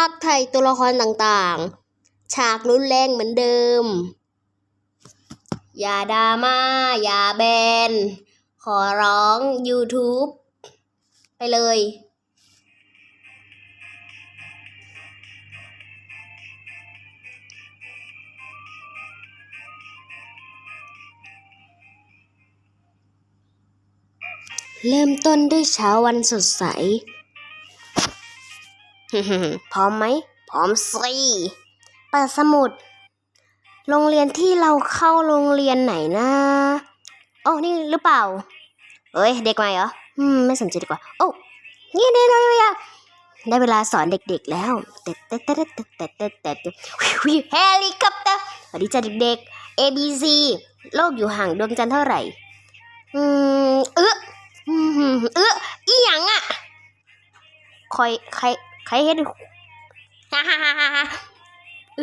าคไทยตัวละครต่างๆ ฉากรุนแรงเหมือนเดิม อย่าดราม่า อย่าแบน ขอร้อง YouTube ไปเลย เริ่มต้นด้วยเช้าวันสดใส พร้อมไหม พร้อมสิเปิดสมุด โรงเรียนที่เราเข้าโรงเรียนไหนนะโอ้นี่หรือเปล่า เอ้ย เด็กใหม่เหรอ อืม ไม่สนใจดีกว่า โอ้นี่ได้ได้เวลได้เวลาสอนเด็กๆแล้วเต็ดเต็ดเต็ดเต็ดเต็ดเต็เต็เฮลิคอปเตอร์สวัสดีจ้าเด็กๆ A B C โลกอยู่ห่างดวงจันทร์เท่าไหร่ อืมเออเอออีหยังอะคอยใคร ครเห็นฮ่าฮ่าฮ่าฮ่าฮ่าเอ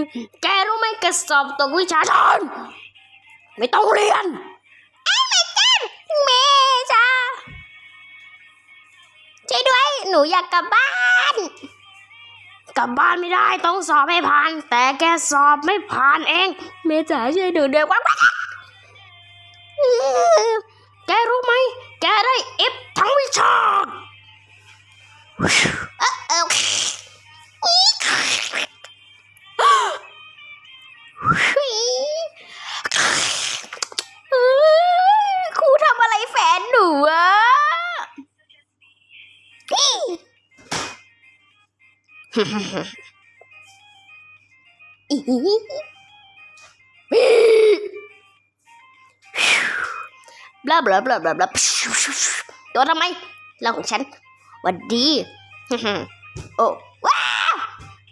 อแกรู้ไหมแกสอบตกวิชาชนไม่ต้องเรียนเอ้ไม่กันแม่จ้าช่วยด้วย หนูอยากกลับบ้าน กลับบ้านไม่ได้ต้องสอบให้ผ่าน แต่แกสอบไม่ผ่านเอง เมจ๋าช่วยหนูด้วยว่าแกรู้ไหม แกได้เอฟทั้งวิชาเออเออ ครูทำอะไรแฟนหนูอะบลาบลาบลาบลาบลาโดนทำไมเรื่องของฉัน วัดดีโอ้ว้า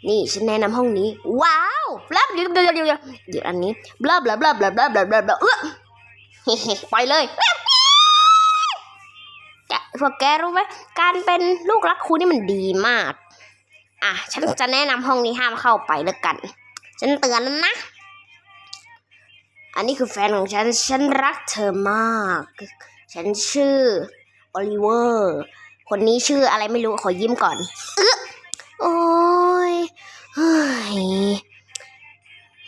นี่ฉันแนะนำห้องนี้ ว้าวบลับเดี๋ยวเดี๋ยวเดี๋ยวเดี๋ยวอันนี้บลับบลับบลับบลับบลับบลับบเออไปเลยพวกแกรู้ไหมการเป็นลูกรักครูนี่มันดีมาก อะ ฉันจะแนะนำห้องนี้ห้ามเข้าไปแล้วกัน ฉันเตือนแล้วนะ อันนี้คือแฟนของฉัน ฉันรักเธอมาก ฉันชื่อโอลิเวอร์ คนนี้ชื่ออะไรไม่รู้ขอยิ้มก่อนเออโอ้ยเฮ้ย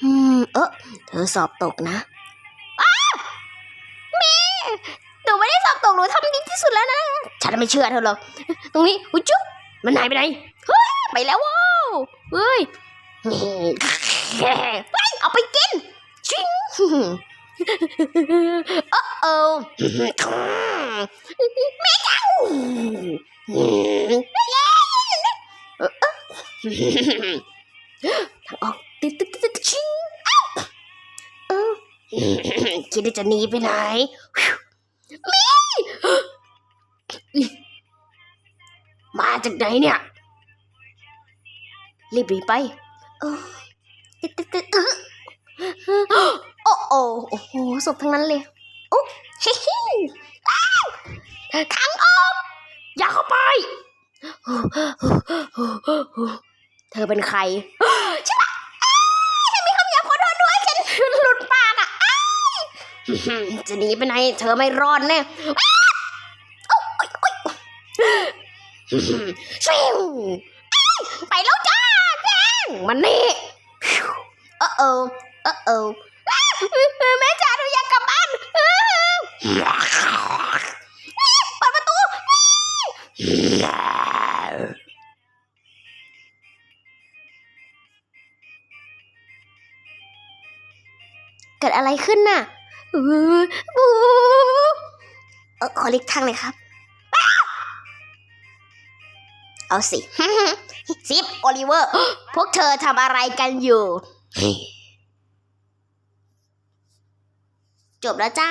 อืมเออเธอสอบตกนะอ้าวแม่หนูไม่ได้สอบตกหนูทำดีที่สุดแล้วนะ ฉันไม่เชื่อเธอหรอก ตรงนี้อุ้ยจุ๊บมันหายไปไหนเฮ้ยไปแล้วว้าวเฮ้ยเฮ้ยเอาไปกินชิงโอ้โอ้ ทางออกตึ๊ดตึ๊ดตึ๊ดชิงเออคิดว่าจะหนีไปไหนมีมาจากไหนเนี่ย รีบรีไปเออตึ๊ดตึ๊ดตึ๊ดเออโอ้โอ้โอ้โหศพทั้งนั้นเลยโอ้เฮ้ยทางออกอย่าเข้าไป เธอเป็นใครใช่ปะอ้ายฉันมีคำหยาบขอโทษด้วยฉันหลุดปากอะอ้จะหนีไปไหนเธอไม่รอดแน่อ้าวโอ๊ยโอ๊ยโอ๊ยชิวไปแล้วจ้าแจ้งมันนี่เออเออเออเออแม่จ๋าหนูอยากกลับบ้าน เกิดอะไรขึ้นน่ะเออบูเออขอเลิกทางเลยครับ เอาสิซิปโอลิเวอร์ พวกเธอทำอะไรกันอยู่ จบแล้วจ้า